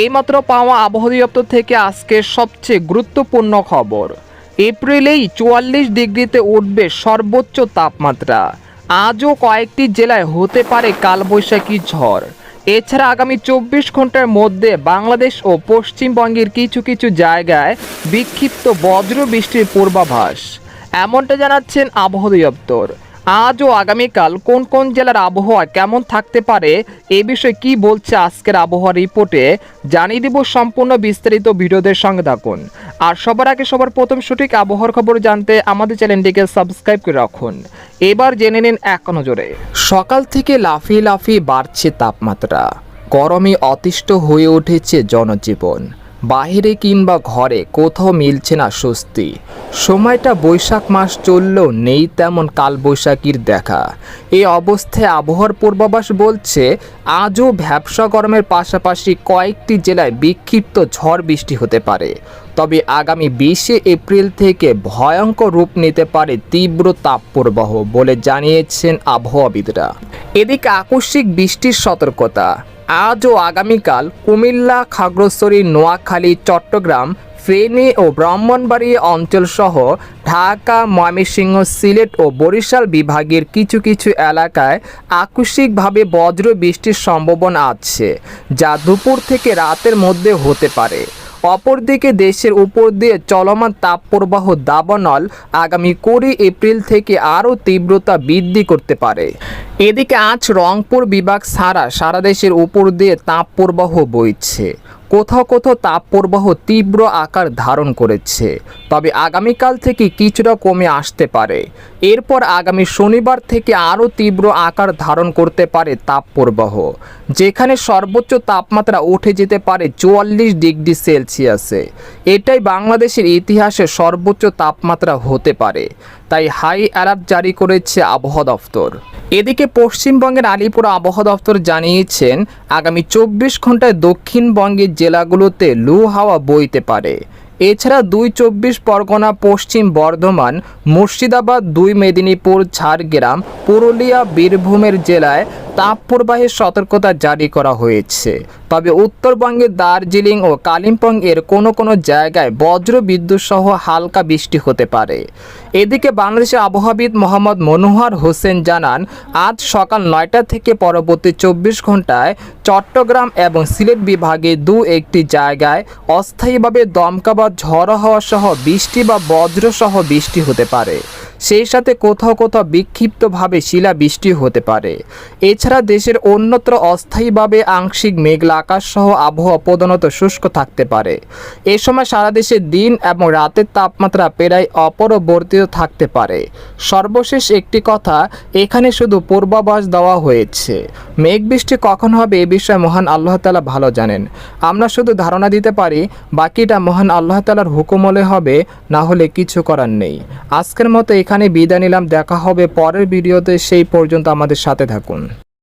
এইমাত্র পাওয়া আবহাওয়া দপ্তর থেকে আজকের সবচেয়ে গুরুত্বপূর্ণ খবর। এপ্রিলেই চুয়াল্লিশ ডিগ্রিতে উঠবে সর্বোচ্চ তাপমাত্রা। আজও কয়েকটি জেলায় হতে পারে কালবৈশাখী ঝড়। এছাড়া আগামী চব্বিশ ঘণ্টার মধ্যে বাংলাদেশ ও পশ্চিমবঙ্গের কিছু কিছু জায়গায় বিক্ষিপ্ত বজ্র বৃষ্টির পূর্বাভাস। এমনটা জানাচ্ছেন আবহাওয়া দপ্তর। আজ ও আগামীকাল কোন কোন জেলার আবহাওয়া কেমন থাকতে পারে এ বিষয়ে কি বলছে আজকের আবহাওয়া রিপোর্টে, জানিয়ে দিব সম্পূর্ণ বিস্তারিত ভিডিওদের সঙ্গে থাকুন। আর সবার আগে সবার প্রথম সঠিক আবহাওয়ার খবর জানতে আমাদের চ্যানেলটিকে সাবস্ক্রাইব করে রাখুন। এবার জেনে নিন এক নজরে। সকাল থেকে লাফিয়ে লাফিয়ে বাড়ছে তাপমাত্রা। গরমে অতিষ্ঠ হয়ে উঠেছে জনজীবন। বাইরে কিংবা ঘরে কোথাও মিলছে না স্বস্তি। সময়টা বৈশাখ মাস চললেও নেই তেমন কালবৈশাখীর দেখা। এই অবস্থায় আবহাওয়ার পূর্বাভাস বলছে, আজও ভ্যাবসা গরমের পাশাপাশি কয়েকটি জেলায় বিক্ষিপ্ত ঝড় বৃষ্টি হতে পারে। তবে আগামী বিশে এপ্রিল থেকে ভয়ঙ্কর রূপ নিতে পারে তীব্র তাপপ্রবাহ বলে জানিয়েছেন আবহাওয়াবিদরা। এদিকে আকস্মিক বৃষ্টির সতর্কতা। আজ ও আগামীকাল কুমিল্লা, খাগড়াছড়ি, নোয়াখালী, চট্টগ্রাম, ফেনী ও ব্রাহ্মণবাড়ি অঞ্চলসহ ঢাকা, ময়মনসিংহ, সিলেট ও বরিশাল বিভাগের কিছু কিছু এলাকায় আকস্মিকভাবে বজ্র বৃষ্টির সম্ভাবনা আছে, যা দুপুর থেকে রাতের মধ্যে হতে পারে। অপরদিকে দেশের উপর দিয়ে চলমান তাপপ্রবাহ দাবানল আগামী কুড়ি এপ্রিল থেকে আরও তীব্রতা বৃদ্ধি করতে পারে। এদিকে আজ রংপুর বিভাগ ছাড়া সারা দেশের উপর দিয়ে তাপপ্রবাহ বইছে। কোথাও কোথাও তাপপ্রবাহ তীব্র আকার ধারণ করেছে। তবে আগামীকাল থেকে কিছুটা কমে আসতে পারে। এরপর আগামী শনিবার থেকে আরও তীব্র আকার ধারণ করতে পারে তাপপ্রবাহ, যেখানে সর্বোচ্চ তাপমাত্রা উঠে যেতে পারে চুয়াল্লিশ ডিগ্রি সেলসিয়াসে। এটাই বাংলাদেশের ইতিহাসে সর্বোচ্চ তাপমাত্রা হতে পারে। তাই হাই অ্যালার্ট জারি করেছে আবহাওয়া দফতর। এদিকে পশ্চিমবঙ্গের আলিপুর আবহাওয়া দফতর জানিয়েছেন, আগামী চব্বিশ ঘন্টায় দক্ষিণবঙ্গের জেলাগুলোতে লু হাওয়া বইতে পারে। এছাড়া দুই চব্বিশ পরগনা, পশ্চিম বর্ধমান, মুর্শিদাবাদ, দুই মেদিনীপুর, ঝাড়গ্রাম, পুরুলিয়া, বীরভূমের জেলায় তাপপ্রবাহের সতর্কতা জারি করা হয়েছে। তবে উত্তরবঙ্গের দার্জিলিং ও কালিম্পং এর কোনো কোনো জায়গায় বজ্র বিদ্যুৎ সহ হালকা বৃষ্টি হতে পারে। এদিকে বাংলাদেশের আবহাওয়াবিদ মোহাম্মদ মনোহর হোসেন জানান, আজ সকাল নয়টা থেকে পরবর্তী চব্বিশ ঘন্টায় চট্টগ্রাম এবং সিলেট বিভাগে দু একটি জায়গায় অস্থায়ীভাবে দমকা বা ঝড়ো হওয়া সহ বৃষ্টি বা বজ্র সহ বৃষ্টি হতে পারে। সেই সাথে কোথাও কোথাও বিক্ষিপ্তভাবে শিলা বৃষ্টি হতে পারে। এছাড়া দেশের অন্যত্র অস্থায়ীভাবে আংশিক মেঘলা আকাশ সহ আবহাওয়া প্রধানত শুষ্ক থাকতে পারে। এ সময় সারা দেশে দিন এবং রাতের তাপমাত্রা প্রায় অপরবর্তিত থাকতে পারে। সর্বশেষ একটি কথা, এখানে শুধু পূর্বাভাস দেওয়া হয়েছে। মেঘ বৃষ্টি কখন হবে এ বিষয়ে মহান আল্লাহ তালা ভালো জানেন। আমরা শুধু ধারণা দিতে পারি, বাকিটা মহান আল্লাহ তালার হুকুমলে হবে, না হলে কিছু করার নেই। আজকের মতো এখানে বিদায় নিলাম। দেখা হবে পরের ভিডিওতে। সেই পর্যন্ত আমাদের সাথে থাকুন।